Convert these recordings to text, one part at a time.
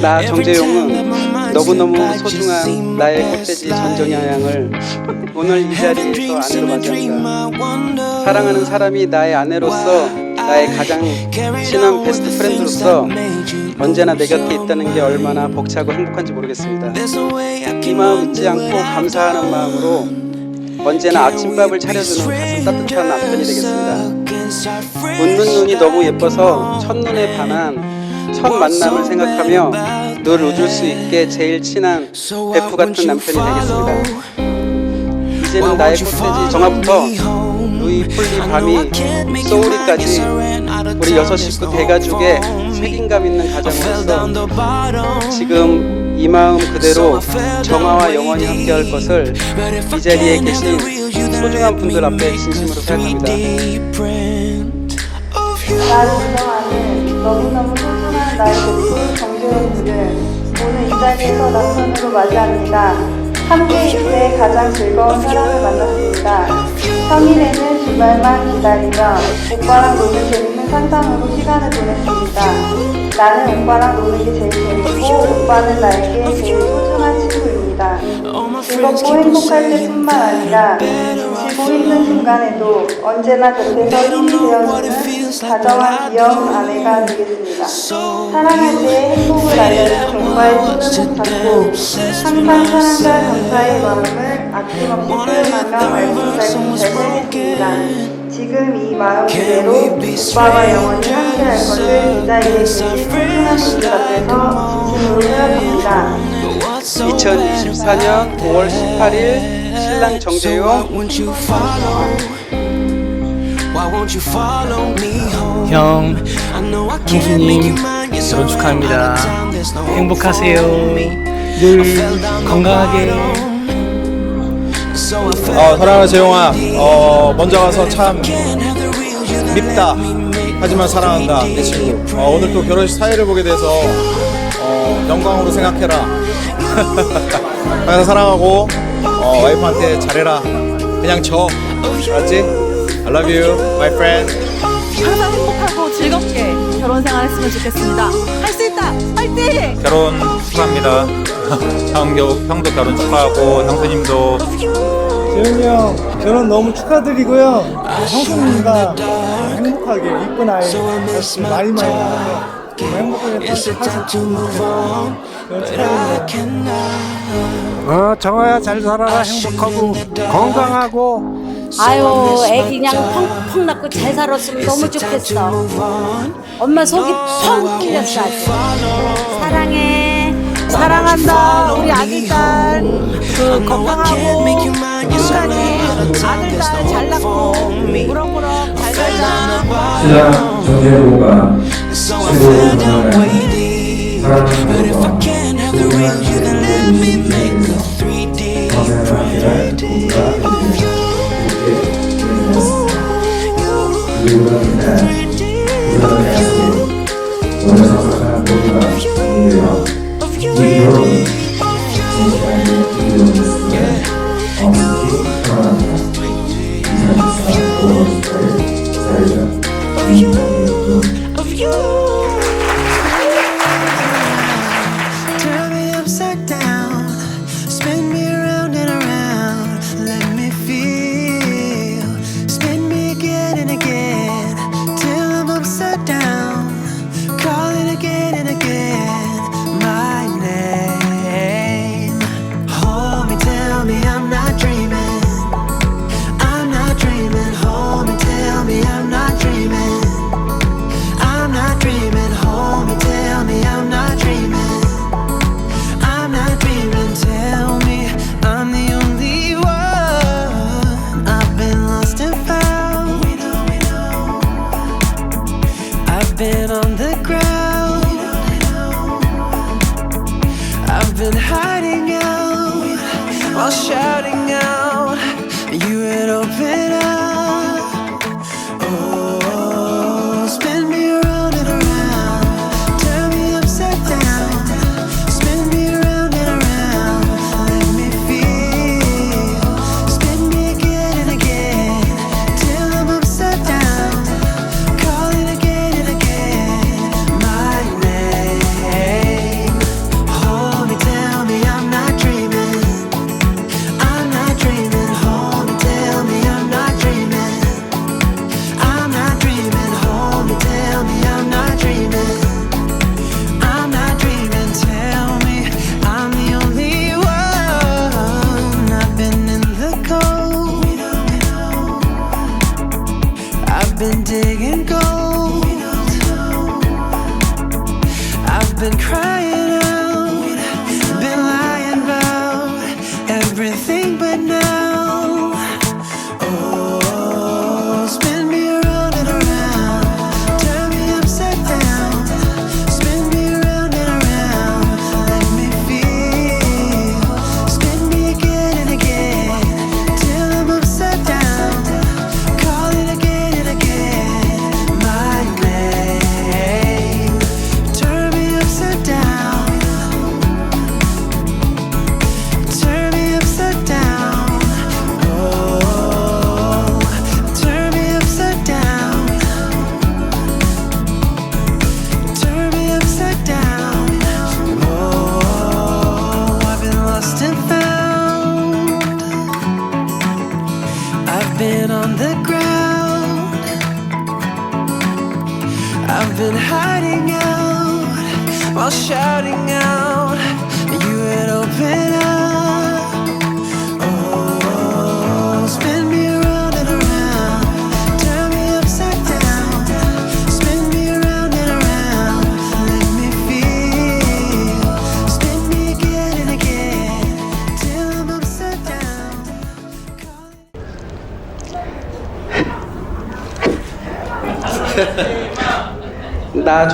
나 정재용은 너무너무 소중한 나의 꽃돼지 전정양을 오늘 이 자리에서 아내로 맞이합니다. 사랑하는 사람이 나의 아내로서 나의 가장 친한 베스트 프렌드로서 언제나 내 곁에 있다는 게 얼마나 벅차고 행복한지 모르겠습니다. 이 마음 잊지 않고 감사하는 마음으로 언제나 아침밥을 차려주는 가슴 따뜻한 남편이 되겠습니다. 웃는 눈이 너무 예뻐서 첫눈에 반한 첫 만남을 생각하며 늘 웃을 수 있게 제일 친한 베프 같은 남편이 되겠습니다. 이제는 나의 꽃돼지 정화부터 루이 폴리 밤이 소울이까지 우리 여섯 식구 대가족의 책임감 있는 가정으로서 지금 이 마음 그대로 정화와 영원히 함께할 것을 이 자리에 계신 소중한 분들 앞에 진심으로 생각합니다. 나를 운영하는 너무너무 나의 베프 정재훈들을 오늘 이 자리에서 남편으로 맞이합니다. 함께 있을 가장 즐거운 사람을 만났습니다. 평일에는 주말만 기다리며 오빠랑 노는 재밌는 상상으로 시간을 보냈습니다. 나는 오빠랑 노는 게 제일 재밌고 오빠는 나에게 제일 소중한 친구입니다. 즐겁고 행복할 때뿐만 아니라 지치고 힘든 순간에도 언제나 곁에서 힘이 되어주는 다정한 귀여운 아내가 되겠습니다. 사랑할 때 행복을 알려준 오빠의 손을 붙잡고 항상 사랑과 감사의 마음을 아낌없이 표현하며 말씀 잘잘 살겠습니다. 지금 이 마음 그대로 오빠와 영원히 함께할 것을 이 자리에 계신 소중한 분들 앞에서 진심으로 생각합니다. 2024년 5월 18일 신랑 정재용 형, 형수님 결혼 축하합니다. 행복하세요. 늘 건강하게. 어, 사랑하는 재용아, 어, 먼저 가서 참 밉다. 하지만 사랑한다, 내 친구. 어, 오늘 또 결혼식 사회를 보게 돼서 어, 영광으로 생각해라. 항상 사랑하고 어, 와이프한테 잘해라. 그냥 져. 알았지? I love you, my friend. 항상 행복하고 즐겁게 결혼 생활 했으면 좋겠습니다. 할 수 있다! 화이팅! 결혼 축하합니다. 장교 형도 결혼 축하하고 형수님도 재영이 형 결혼 너무 축하드리고요. 형수님과 행복하게 이쁜 아이 많이 많이 낳아서 행복하게 축하드립니다. 어, 정아야 잘 살아라 행복하고 건강하고 아유, 애 그냥 펑펑 낳고 잘 살았으면 너무 좋겠어. 엄마 속이 펑 뚫렸어. 아주. 사랑해. 사랑한다, 우리 아들딸. 그 건강하고 끝까지 아들딸 잘 낳고 무럭무럭 잘 살자. 신랑 정재호가 건강한 사랑하는 것 과 소중한 친구를 위해서 건강한 계란 국가 그리고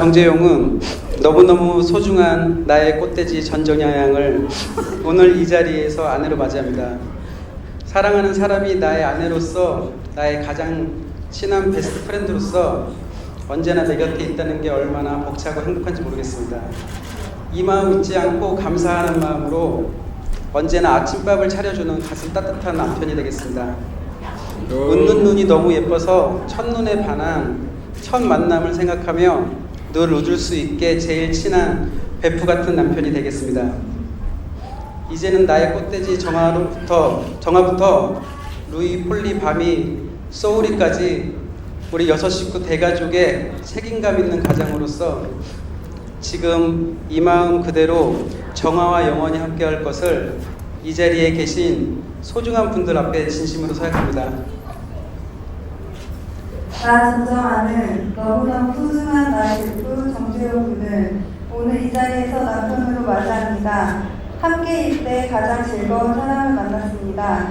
나 정재용은 너무너무 소중한 나의 꽃돼지 전정양양을 오늘 이 자리에서 아내로 맞이합니다. 사랑하는 사람이 나의 아내로서 나의 가장 친한 베스트 프렌드로서 언제나 내 곁에 있다는 게 얼마나 벅차고 행복한지 모르겠습니다. 이 마음 잊지 않고 감사하는 마음으로 언제나 아침밥을 차려주는 가슴 따뜻한 남편이 되겠습니다. 웃는 눈이 너무 예뻐서 첫눈에 반한 첫 만남을 생각하며 늘 웃을 수 있게 제일 친한 베프 같은 남편이 되겠습니다. 이제는 나의 꽃돼지 정화로부터 정화부터 루이 폴리 밤이 소울이까지 우리 여섯 식구 대가족의 책임감 있는 가장으로서 지금 이 마음 그대로 정화와 영원히 함께할 것을 이 자리에 계신 소중한 분들 앞에 진심으로 서약합니다. 나 진정하는 너무너무 소중한 나의 대표 정재용 군을 오늘 이 자리에서 남편으로 맞이합니다. 함께일 때 가장 즐거운 사람을 만났습니다.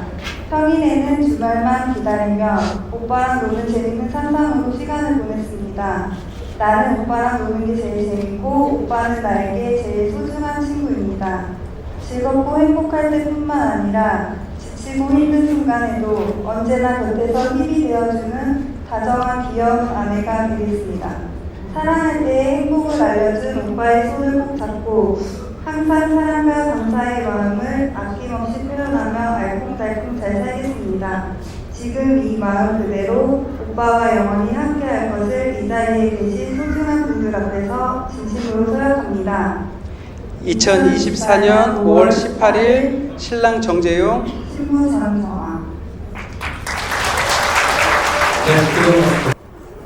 평일에는 주말만 기다리며 오빠랑 노는 재밌는 산상으로 시간을 보냈습니다. 나는 오빠랑 노는 게 제일 재밌고 오빠는 나에게 제일 소중한 친구입니다. 즐겁고 행복할 때뿐만 아니라 지치고 힘든 순간에도 언제나 곁에서 힘이 되어주는 다정한 귀여운 아내가 되겠습니다. 사랑할 때의 행복을 알려준 오빠의 손을 꼭 잡고 항상 사랑과 감사의 마음을 아낌없이 표현하며 알콩달콩 잘 살겠습니다. 지금 이 마음 그대로 오빠와 영원히 함께할 것을 이 자리에 계신 소중한 분들 앞에서 진심으로 서약합니다. 2024년 5월 18일 신랑 정재용 신부 장정아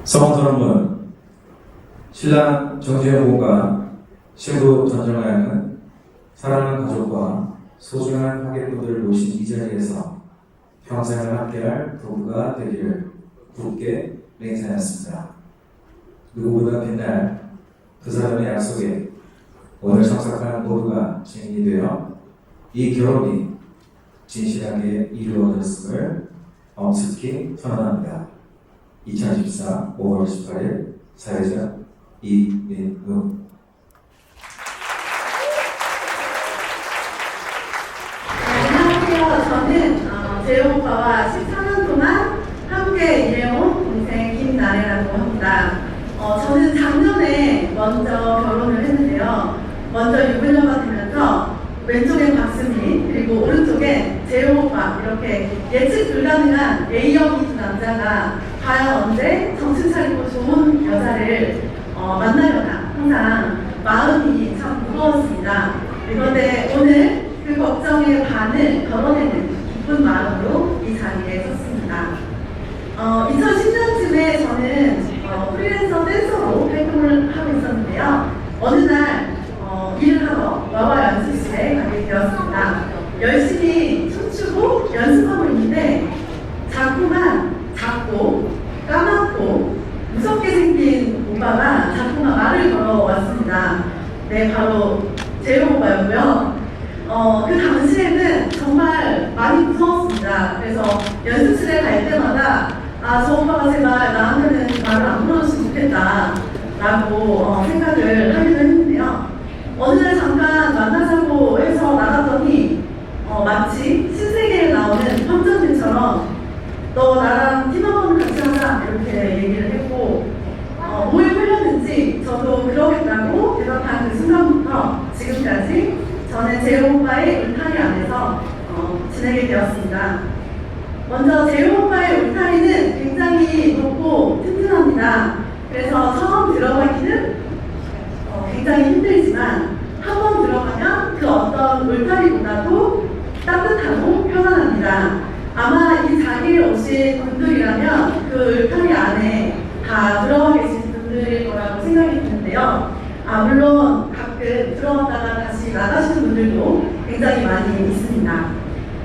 서원서름은 신랑 정재현 군과 신부 전정아양은 사랑하는 가족과 소중한 하객분들을 모신 이 자리에서 평생을 함께할 부부가 되기를 굳게 맹세하였습니다. 누구보다 빛날 그 사람의 약속에 오늘 참석한 모두가 증인이 되어 이 결혼이 진실하게 이루어졌음을 엄숙히 선언합니다. 2014 5월 18일 사회자 이민우 안녕하세요. 저는 어, 재용 오빠와 14년 동안 함께 일해온 동생 김나래라고 합니다. 어, 저는 작년에 먼저 결혼을 했는데요. 먼저 유부녀가 되면서 왼쪽엔 박수민 그리고 오른쪽엔 재용 오빠 이렇게 예측 불가능한 A형이 두 남자가 과연 언제 정신 차리고 좋은 여자를 어, 만나려나 항상 마음이 참 무거웠습니다. 그런데 오늘 그 걱정의 반을 덜어내는 기쁜 마음으로 이 자리에 섰습니다. 어, 2010년쯤에 저는 어, 프리랜서 댄서로 활동을 하고 있었는데요. 어느 날 어, 일을 하러 와와 연습실에 가게 되었습니다. 열심히 춤추고 연습하고 있는데 자꾸만 작고 까맣고 무섭게 생긴 오빠가 자꾸만 말을 걸어왔습니다. 네, 바로 오빠였고요. 어, 그 당시에는 정말 많이 무서웠습니다. 그래서 연습실에 갈 때마다 아, 저 오빠가 제발 나한테는 말을 안 걸어줬으면 좋겠다. 라고 어, 생각을 하기도 했는데요. 어느 날 잠깐 만나자고 해서 나갔더니 어, 마치 신세계에 나오는 황정민처럼 너 나랑 팀 한번 같이 하자 이렇게 얘기를 했고 어, 뭐에 풀렸는지 저도 그러겠 2017년부터 지금까지 저는 제이홉과의 울타리 안에서 어, 진행이 되었습니다. 먼저 제이홉과의 울타리는 굉장히 높고 튼튼합니다. 그래서 처음 들어가기는 어, 굉장히 힘들지만 한 번 들어가면 그 어떤 울타리보다도 따뜻하고 편안합니다. 아마 이 자리를 오신 분들이라면 그 울타리 안에 다 들어가 계신 분들일 거라고 생각이 드는데요. 아, 물론 나가시는 분들도 굉장히 많이 있습니다.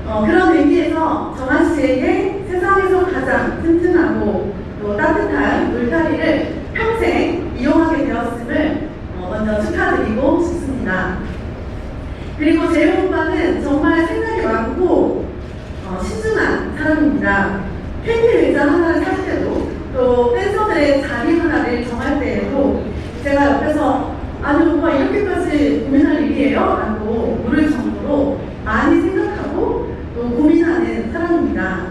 어, 그런 의미에서 정한 씨에게 세상에서 가장 튼튼하고 또 따뜻한 울타리를 평생 이용하게 되었음을 어, 먼저 축하드리고 싶습니다. 그리고 재용 오빠는 정말 생각이 많고 어, 신중한 사람입니다. 팬티 의자 하나를 살 때도 또 댄서들의 자리 하나를 정할 때에도 제가 옆에서 아니 오빠 이렇게까지 고민할 일이에요? 라고 물을 정도로 많이 생각하고 또 고민하는 사람입니다.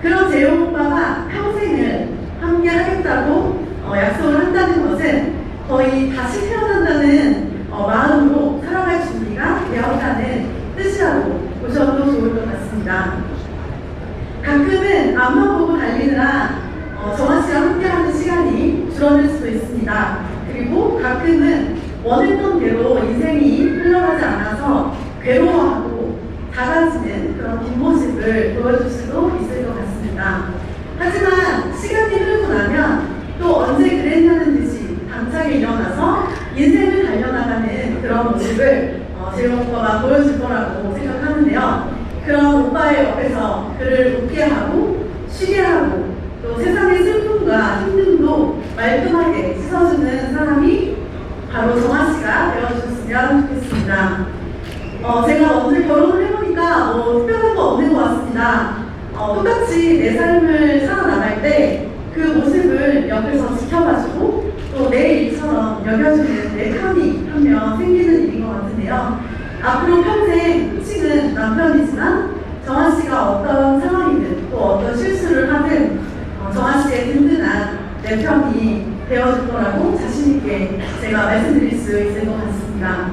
그런 재용 오빠가 평생을 함께 하겠다고 어, 약속을 한다는 것은 거의 다시 태어난다는 어, 마음으로 살아갈 준비가 되었다는 뜻이라고 보셔도 좋을 것 같습니다. 가끔은 앞만 보고 달리느라 어, 정한 씨와 함께하는 시간이 줄어들 수도 있습니다. 그리고 가끔은 원했던 대로 인생이 흘러가지 않아서 괴로워하고 작아지는 그런 뒷모습을 보여줄 수도 있을 것 같습니다. 하지만 시간이 흐르고 나면 또 언제 그랬냐는 듯이 당차게 일어나서 인생을 달려나가는 그런 모습을 어, 재용 오빠가 보여줄 거라고 생각하는데요. 그런 오빠의 옆에서 그를 웃게 하고 쉬게 하고 또 세상의 슬픔과 힘듦도 말끔하게 씻어주는 사람이 바로 정아 씨가 되어주셨으면 좋겠습니다. 어, 제가 오늘 결혼을 해보니까 뭐 특별한 거 없는 것 같습니다. 어, 똑같이 내 삶을 살아나갈 때 그 모습을 옆에서 지켜봐주고 또 내 일처럼 여겨주는 내 편이 한 명 생기는 일인 것 같은데요. 앞으로 평생 끝이는 남편이지만 정한 씨가 어떤 상황이든 또 어떤 실수를 하든 어, 정한 씨의 든든한 내 편이 되어줄 거라고 자신있게 제가 말씀드릴 수 있을 것 같습니다.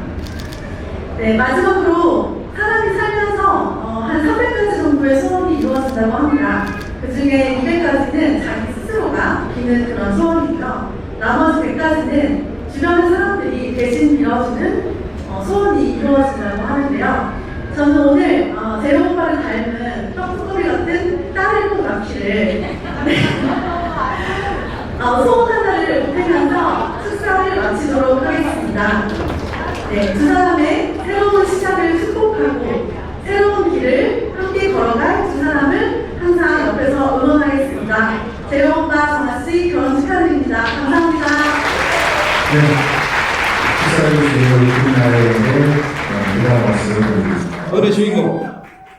네, 마지막으로 사람이 살면서 어, 한 300가지 정도의 소원이 이루어진다고 합니다. 그 중에 200가지는 자기 스스로가 비는 그런 소원이고요. 나머지 100가지는 주변의 사람들이 대신 빌어주는 어, 소원이 이루어진다고 하는데요. 저는 오늘 어, 재롱 오빠를 닮은 떡두꺼비 같은 딸을 꼭 낳기를 어, 소원 하나를 보태면서 축사를 마치도록 하겠습니다. 네, 두 사람의 새로운 시작을 축복하고 새로운 길을 함께 걸어갈 두 사람을 항상 옆에서 응원하겠습니다. 재용 오빠, 정아 씨 결혼 축하드립니다. 감사합니다. 네. 축사해주신 우리 김나래에게 이런 말씀을 드리겠습니다. 오늘의 주인공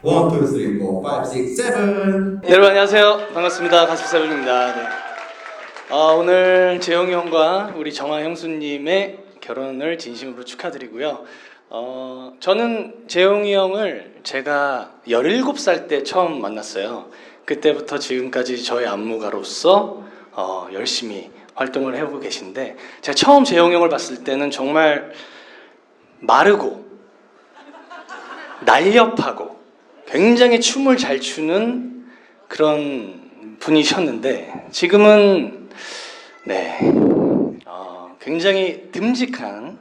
1, 2, 3, 4, 5, 6, 7 여러분 안녕하세요. 반갑습니다. 가수 세븐입니다. 네. 어, 오늘 재영이 형과 우리 정아 형수님의 결혼을 진심으로 축하드리고요. 어, 저는 재용이 형을 제가 17살 때 처음 만났어요. 그때부터 지금까지 저의 안무가로서 어, 열심히 활동을 해오고 계신데 제가 처음 재용이 형을 봤을 때는 정말 마르고 날렵하고 굉장히 춤을 잘 추는 그런 분이셨는데 지금은 네. 어, 굉장히 듬직한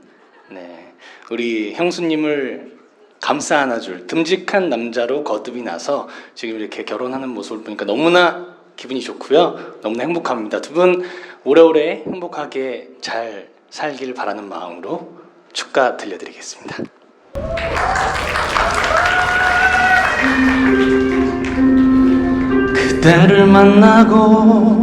네. 우리 형수님을 감싸 안아줄 듬직한 남자로 거듭이 나서 지금 이렇게 결혼하는 모습을 보니까 너무나 기분이 좋고요. 너무나 행복합니다. 두 분 오래오래 행복하게 잘 살길 바라는 마음으로 축가 들려드리겠습니다. 그대를 만나고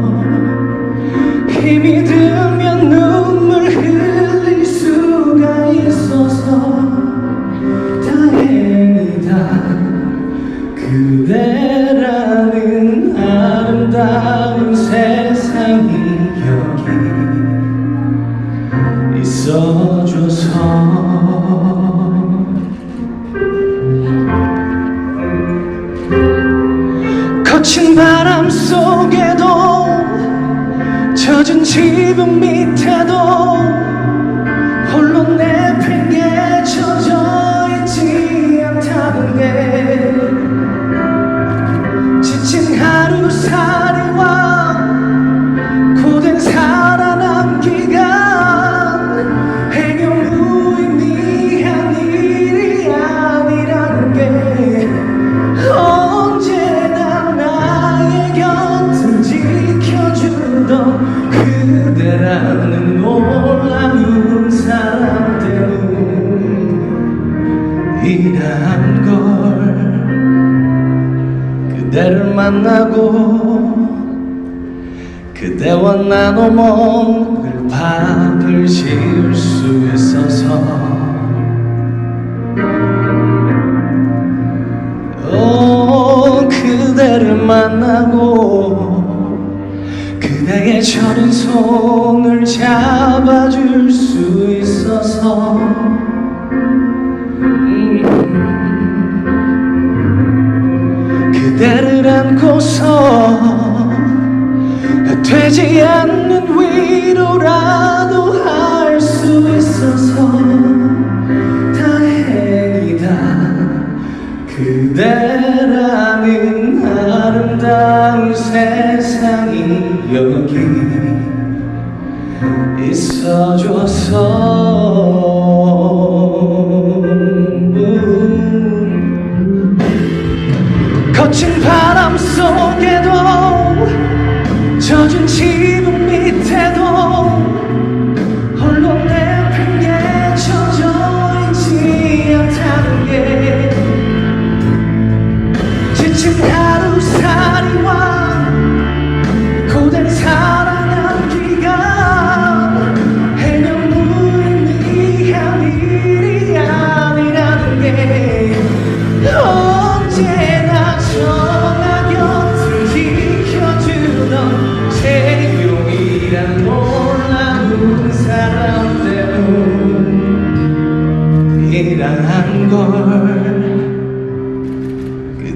힘이 눈 먹을 밥을 지을 수 있어서. 오 그대를 만나고 그대의 저린 손을 잡아줄 수 있어서. 음, 그대를 안고서 되지 않는 위로라도 할 수 있어서 다행이다. 그대라는 아름다운 세상이 여기 있어줘서 거친 바 않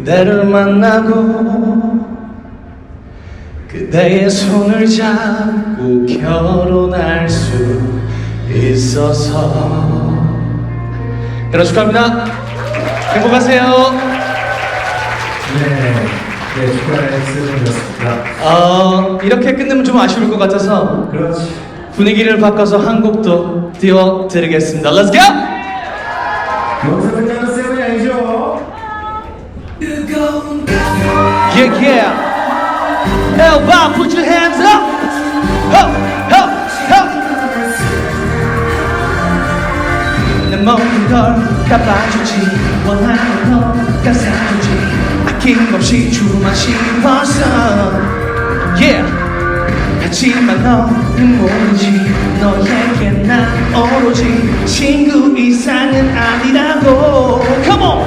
그대를 만나고 그대의 손을 잡고 결혼할 수 있어서 결혼 축하합니다 행복하세요 네, 네, 축하의 세분이었습니다. 어, 이렇게 끝내면 좀 아쉬울 것 같아서 그렇지. 분위기를 바꿔서 한곡더 띄워드리겠습니다 Let's go! Yeah, yeah. Everybody put your hands up. Up, up, up. 내 모든 걸 갚아주지 원하는 너가 사주지 아낌없이 주마 싶어서 Yeah 하지만 너는 모르지 너에게 난 오로지 친구 이상은 아니라고 Come on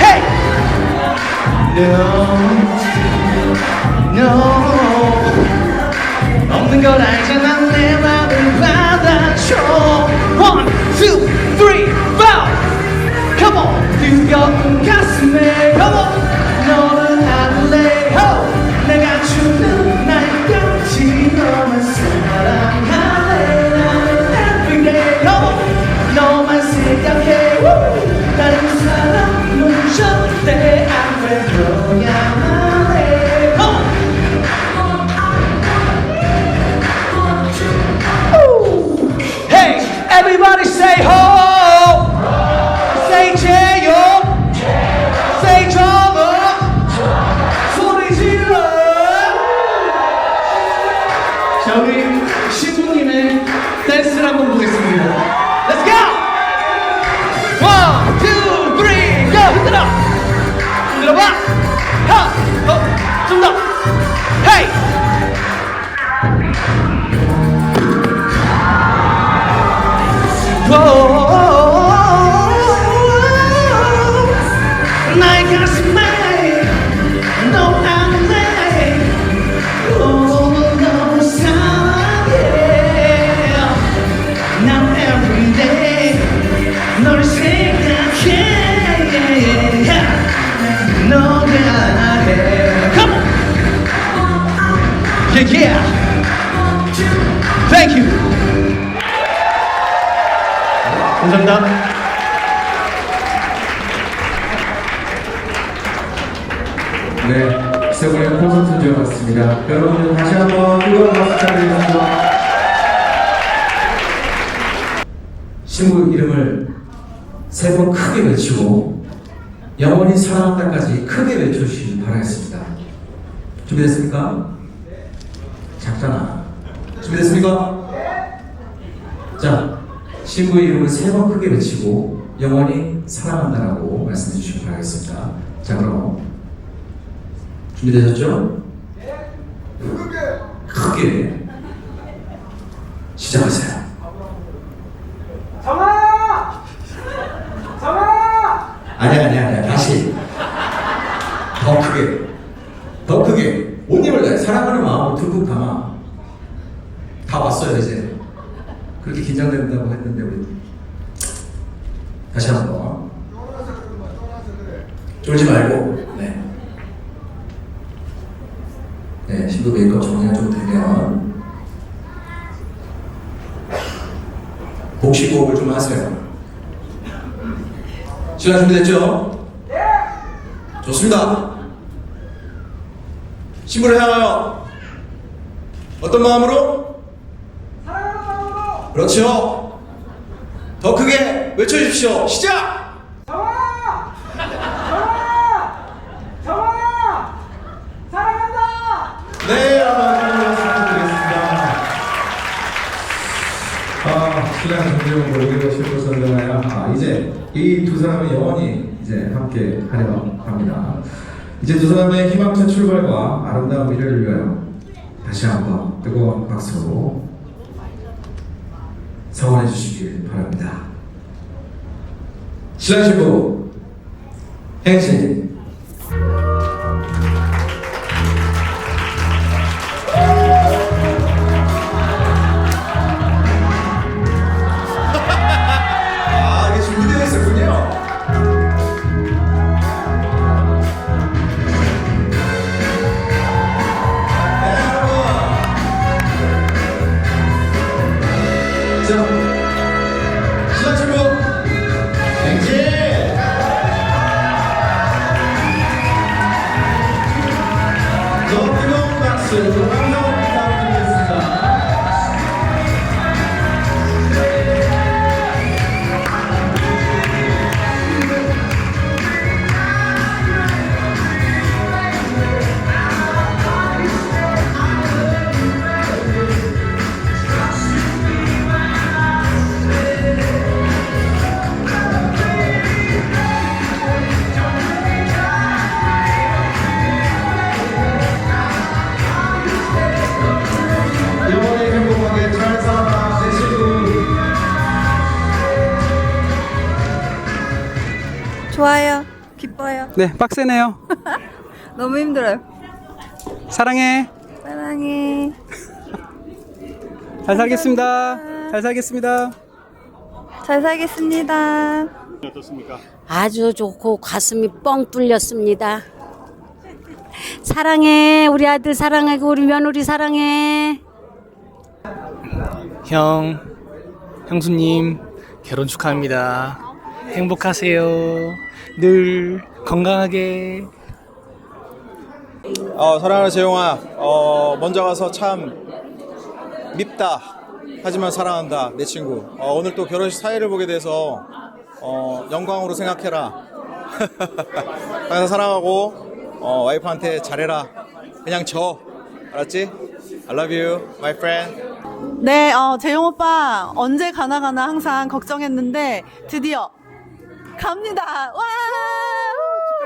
Hey No No 없는 걸 알잖아 내 맘을 받아줘 One, two, three, four Come on 뜨거운 가슴에 Come on 너를 안을래 oh. 세번 크게 외치고 영원히 사랑한다까지 크게 외쳐주시기 바라겠습니다. 준비됐습니까? 작잖아. 준비됐습니까? 자, 신부의 이름을 세 번 크게 외치고 영원히 사랑한다라고 말씀해 주시기 바라겠습니다. 자, 그럼 준비되셨죠? 크게! 시작하세요. 정아! 정 아! 아니야, 아니야, 아니야. 다시. 더 크게. 더 크게. 온 힘을 다해. 사랑하는 마음을 듬뿍 담아. 다 왔어요, 이제. 그렇게 긴장된다고 했는데, 우리. 다시 한 번. 쫄지 말고. 네. 네, 신부 메이크업 정리가 좀 되면 복식 호흡을 좀 하세요. 시간 준비됐죠? 네. 좋습니다. 신부를 향하여 어떤 마음으로? 사랑하는 마음으로. 그렇죠. 더 크게 외쳐주십시오. 시작. 네, 여러분, 부탁드리겠습니다. 아, 신랑 정재훈 모르게도 실부 선정하여 아, 이제 이 두 사람은 영원히 이제 함께 하려 합니다. 이제 두 사람의 희망찬 출발과 아름다운 미래를 위하여 다시 한번 뜨거운 박수로 성원해 주시길 바랍니다. 신랑 신부 행진 네, 빡세네요. 너무 힘들어요. 사랑해. 사랑해. 잘 살겠습니다. 잘 살겠습니다. 잘 살겠습니다. 아주 좋고 가슴이 뻥 뚫렸습니다. 사랑해 우리 아들 사랑하고 우리 며느리 사랑해. 형, 형수님 결혼 축하합니다. 행복하세요. 늘 건강하게. 어, 사랑하는 재용아, 어, 먼저 가서 참 밉다. 하지만 사랑한다, 내 친구. 어, 오늘 또 결혼식 사회를 보게 돼서 어, 영광으로 생각해라. 항상 사랑하고 어, 와이프한테 잘해라. 그냥 져. 알았지? I love you, my friend. 네, 어, 재용 오빠 언제 가나 가나 항상 걱정했는데 드디어 갑니다. 와!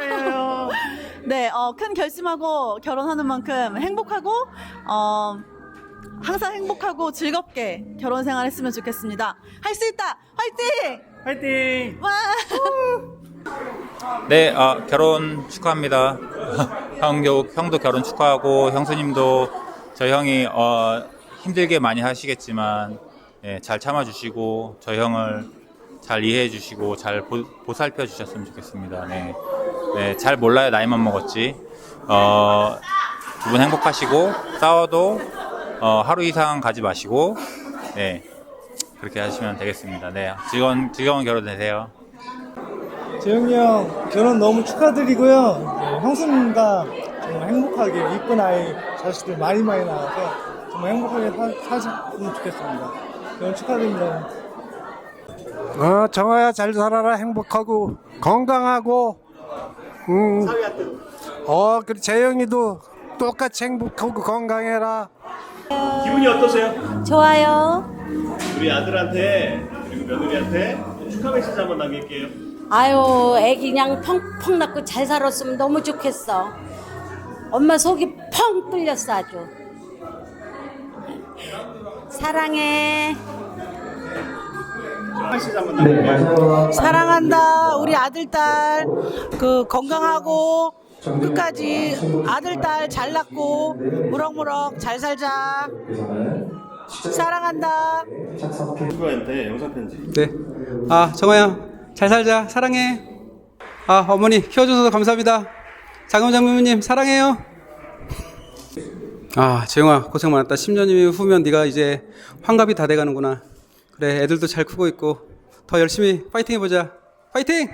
축하해요. 네, 어, 큰 결심하고 결혼하는 만큼 행복하고, 어, 항상 행복하고 즐겁게 결혼 생활 했으면 좋겠습니다. 할 수 있다! 화이팅! 화이팅! 와! 네, 아, 결혼 축하합니다. 형도, 형도 결혼 축하하고 형수님도 저희 형이 어, 힘들게 많이 하시겠지만 예, 잘 참아주시고 저희 형을 잘 이해해 주시고 잘 보, 보살펴 주셨으면 좋겠습니다. 네, 네, 잘 몰라요 나이만 먹었지. 어, 두 분 행복하시고 싸워도 어, 하루 이상 가지 마시고 네, 그렇게 하시면 되겠습니다. 네, 즐거운 즐거운 결혼 되세요. 재영이 형 결혼 너무 축하드리고요. 네, 형수님과 정말 행복하게 이쁜 아이 자식들 많이 많이 낳아서 정말 행복하게 사, 사셨으면 좋겠습니다. 결혼 축하드립니다. 어, 정아야 잘 살아라 행복하고 건강하고 음, 어 그리고 재영이도 똑같이 행복하고 건강해라 기분이 어떠세요? 좋아요. 우리 아들한테 그리고 며느리한테 축하 메시지 한번 남길게요. 아유, 애기 그냥 펑펑 낳고 잘 살았으면 너무 좋겠어. 엄마 속이 펑 뚫렸어 아주. 사랑해. 남길게요. 사랑한다 우리 아들 딸 그 건강하고 끝까지 아들 딸 잘 낳고 무럭무럭 잘 살자 사랑한다 누구한테 영상 편지. 네. 아 정아야 잘 살자 사랑해. 아 어머니 키워줘서 감사합니다. 장훈 장모님 사랑해요. 아 재영아 고생 많았다. 10년 후면 네가 이제 환갑이 다 돼가는구나. 그래 애들도 잘 크고 있고 더 열심히 파이팅 해보자. 파이팅!